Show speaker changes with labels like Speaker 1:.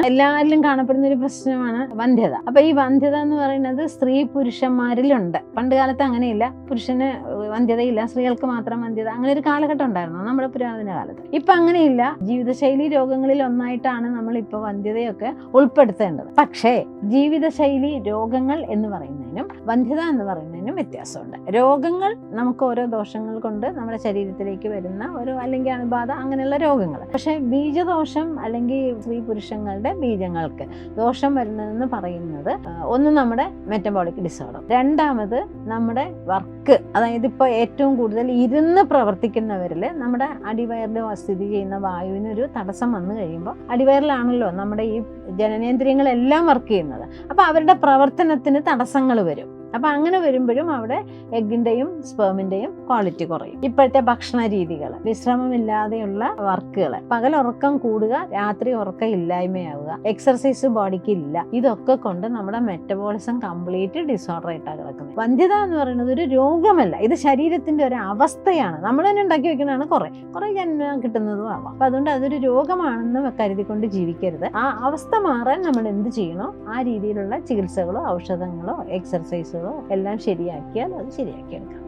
Speaker 1: എല്ലാവരിലും കാണപ്പെടുന്ന ഒരു പ്രശ്നമാണ് വന്ധ്യത. അപ്പൊ ഈ വന്ധ്യത എന്ന് പറയുന്നത് സ്ത്രീ പുരുഷന്മാരിലുണ്ട്. പണ്ട് കാലത്ത് അങ്ങനെയില്ല. പുരുഷന് വന്ധ്യതയില്ല. സ്ത്രീകൾക്ക് മാത്രം വന്ധ്യത. അങ്ങനെ ഒരു കാലഘട്ടം ഉണ്ടായിരുന്നു. നമ്മുടെ പുരാതന കാലത്ത്. ഇപ്പൊ അങ്ങനെയില്ല. ജീവിതശൈലി രോഗങ്ങളിൽ ഒന്നായിട്ടാണ് നമ്മൾ ഇപ്പൊ വന്ധ്യതയൊക്കെ ഉൾപ്പെടുത്തേണ്ടത്. പക്ഷേ ജീവിതശൈലി രോഗങ്ങൾ എന്ന് പറയുന്നതിനും വന്ധ്യത എന്ന് പറയുന്നതിനും വ്യത്യാസമുണ്ട്. രോഗങ്ങൾ നമുക്ക് ഓരോ ദോഷങ്ങൾ കൊണ്ട് നമ്മുടെ ശരീരത്തിലേക്ക് വരുന്ന ഒരു അല്ലെങ്കിൽ അണുബാധ അങ്ങനെയുള്ള രോഗങ്ങൾ. പക്ഷേ ബീജദോഷം അല്ലെങ്കിൽ സ്ത്രീ പുരുഷങ്ങളുടെ ബീജങ്ങൾക്ക്. ദോഷം വരുന്നതെന്ന് പറയുന്നത് ഒന്ന് നമ്മുടെ മെറ്റബോളിക് ഡിസോർഡർ രണ്ടാമത് നമ്മുടെ വർക്ക് അതായത് ഇപ്പോൾ ഏറ്റവും കൂടുതൽ ഇരുന്ന് പ്രവർത്തിക്കുന്നവരിൽ നമ്മുടെ അടിവയറിൽ സ്ഥിതി ചെയ്യുന്ന വായുവിനൊരു തടസ്സം വന്നു കഴിയുമ്പോൾ അടിവയറിലാണല്ലോ നമ്മുടെ ഈ ജനനേന്ദ്രിയങ്ങളെല്ലാം വർക്ക് ചെയ്യുന്നത്. അപ്പോൾ അവരുടെ പ്രവർത്തനത്തിന് തടസ്സങ്ങൾ വരും. അപ്പം അങ്ങനെ വരുമ്പോഴും അവിടെ എഗ്ഗിന്റെയും സ്പേമിന്റെയും ക്വാളിറ്റി കുറയും. ഇപ്പോഴത്തെ ഭക്ഷണ രീതികൾ വിശ്രമമില്ലാതെയുള്ള വർക്കുകൾ പകൽ ഉറക്കം കൂടുക രാത്രി ഉറക്കം ഇല്ലായ്മയാവുക എക്സർസൈസ് ബോഡിക്ക് ഇല്ല ഇതൊക്കെ കൊണ്ട് നമ്മുടെ മെറ്റബോളിസം കംപ്ലീറ്റ് ഡിസോർഡർ ആയിട്ടാണ് കിടക്കുന്നത്. വന്ധ്യത എന്ന് പറയുന്നത് ഒരു രോഗമല്ല ഇത് ശരീരത്തിന്റെ ഒരു അവസ്ഥയാണ്. നമ്മൾ തന്നെ ഉണ്ടാക്കി വെക്കുന്നതാണ് കുറെ. കുറെ ജന്മം കിട്ടുന്നതും ആവാം. അപ്പൊ അതുകൊണ്ട് അതൊരു രോഗമാണെന്ന് കരുതിക്കൊണ്ട് ജീവിക്കരുത്. ആ അവസ്ഥ മാറാൻ നമ്മൾ എന്ത് ചെയ്യണോ? ആ രീതിയിലുള്ള ചികിത്സകളോ ഔഷധങ്ങളോ എക്സർസൈസുകളോ എല്ലാം ശരിയാക്കിയാൽ അത് ശരിയാക്കിയെടുക്കാൻ പറ്റും